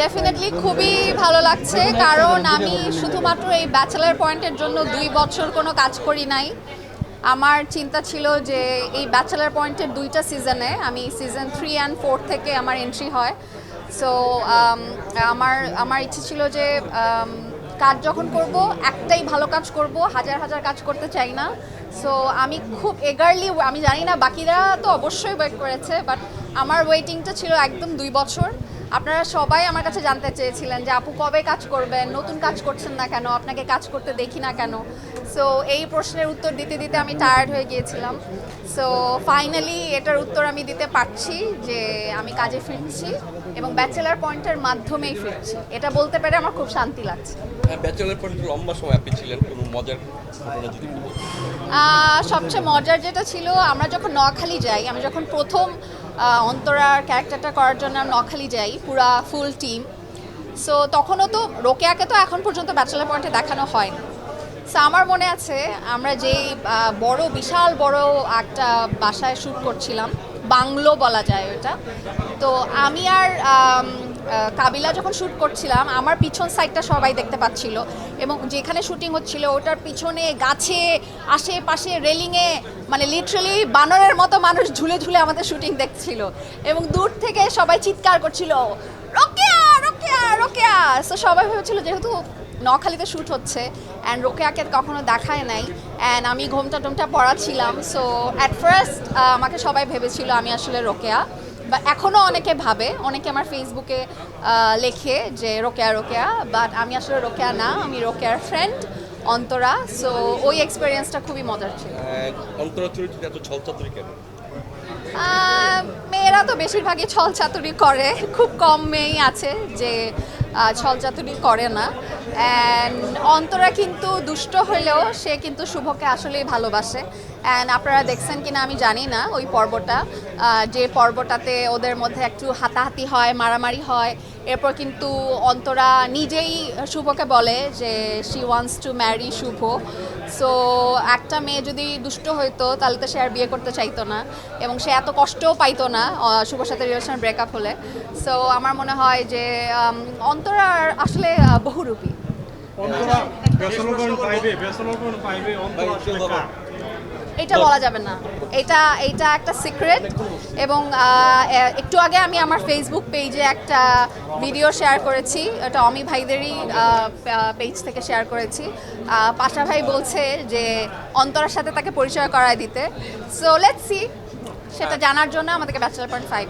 Definitely খুবই ভালো লাগছে কারণ আমি শুধুমাত্র এই ব্যাচেলার পয়েন্টের জন্য দুই বছর কোনো কাজ করি নাই। আমার চিন্তা ছিল যে এই ব্যাচেলার পয়েন্টের দুইটা সিজনে আমি সিজন থ্রি অ্যান্ড ফোর থেকে আমার এন্ট্রি হয়। সো আমার আমার ইচ্ছে ছিল যে um, কাজ যখন করব একটাই ভালো কাজ করব হাজার হাজার কাজ করতে চাই না। সো আমি খুব এগারলি আমি জানি না বাকিরা তো অবশ্যই ওয়েট করেছে বাট আমার ওয়েটিংটা ছিল একদম দুই বছর। আপনারা সবাই আমার কাছে জানতে চেয়েছিলেন যে আপু কবে কাজ করবেন নতুন কাজ করছেন না কেন আপনাকে কাজ করতে দেখি না কেন? সো এই প্রশ্নের উত্তর দিতে দিতে আমি টায়ার্ড হয়ে গিয়েছিলাম। সো ফাইনালি এটার উত্তর আমি দিতে পারছি যে আমি কাজে ফিরছি এবং ব্যাচেলার পয়েন্টের মাধ্যমেই ফিরছি। এটা বলতে পেরে আমার খুব শান্তি লাগছে। ব্যাচেলার পয়েন্ট লম্বা সময় আপনি ছিলেন কোনো মজার সবচেয়ে মজার যেটা ছিল আমরা যখন নোয়াখালী যাই আমি যখন প্রথম অন্তরার ক্যারেক্টারটা করার জন্য আমরা নখালি যাই, পুরা ফুল টিম সো তখনও তো রোকেয়াকে তো এখন পর্যন্ত ব্যাচেলার পয়েন্টে দেখানো হয় সো আমার মনে আছে আমরা যেই বড়, বিশাল বড় একটা বাসায় শ্যুট করছিলাম, বাংলো বলা যায় ওটা। তো আমি আর কাবিলা যখন শ্যুট করছিলাম, আমার পিছন সাইডটা সবাই দেখতে পাচ্ছিল। এবং যেখানে শুটিং হচ্ছিল, ওটার পিছনে গাছে, আশেপাশে রেলিংয়ে মানে লিটারালি বানরের মতো মানুষ ঝুলে ঝুলে আমাদের শুটিং দেখছিল। এবং দূর থেকে সবাই চিৎকার করছিল, রোকেয়া রোকেয়া রোকেয়া! সো সবাই ভেবেছিল যেহেতু নখালিতে শ্যুট হচ্ছে অ্যান্ড রোকেয়াকে কখনো দেখায় নাই অ্যান্ড আমি ঘোমটা টোমটা পড়াচ্ছিলাম সো অ্যাট ফার্স্ট আমাকে সবাই ভেবেছিল আমি আসলে রোকেয়া। বা এখনও অনেকে ভাবে অনেকে আমার ফেসবুকে লেখে যে রোকেয়া রোকেয়া বাট আমি আসলে রোকেয়া না আমি রোকেয়ার ফ্রেন্ড অন্তরা সো ওই এক্সপিরিয়েন্সটা খুবই মজার ছিল। অন্তরা এত ছলচাতুরি কেন? মেয়েরা তো বেশিরভাগই ছল চাতুরি করে খুব কম মেয়েই আছে যে আহ, ছল চাতুরি করে না। অ্যান্ড অন্তরা কিন্তু দুষ্ট হলেও সে কিন্তু শুভকে আসলেই ভালোবাসে। অ্যান্ড আপনারা দেখছেন কিনা আমি জানি না ওই পর্বটা। যে পর্বটাতে ওদের মধ্যে একটু হাতাহাতি হয় মারামারি হয়। এরপর কিন্তু অন্তরা নিজেই শুভকে বলে যে she wants to marry Shubho. So একটা মেয়ে যদি দুষ্ট হইতো তাহলে তো সে আর বিয়ে করতে চাইতো না। এবং সে এত কষ্টও পাইতো না শুভর সাথে রিলেশন ব্রেকআপ হলে। সো আমার মনে হয় যে উম, অন্তরার আসলে বহুরূপী। এটা বলা যাবে না। এটা এটা একটা সিক্রেট এবং একটু আগে আমি আমার ফেসবুক পেজে একটা ভিডিও শেয়ার করেছি। এটা অমি ভাইদেরই পেজ থেকে শেয়ার করেছি। পাশা ভাই বলছে যে অন্তরার সাথে তাকে পরিচয় করায় দিতে। সো লেটস সি সেটা জানার জন্য আমাদেরকে ব্যাচেলার পয়েন্ট ফাইভ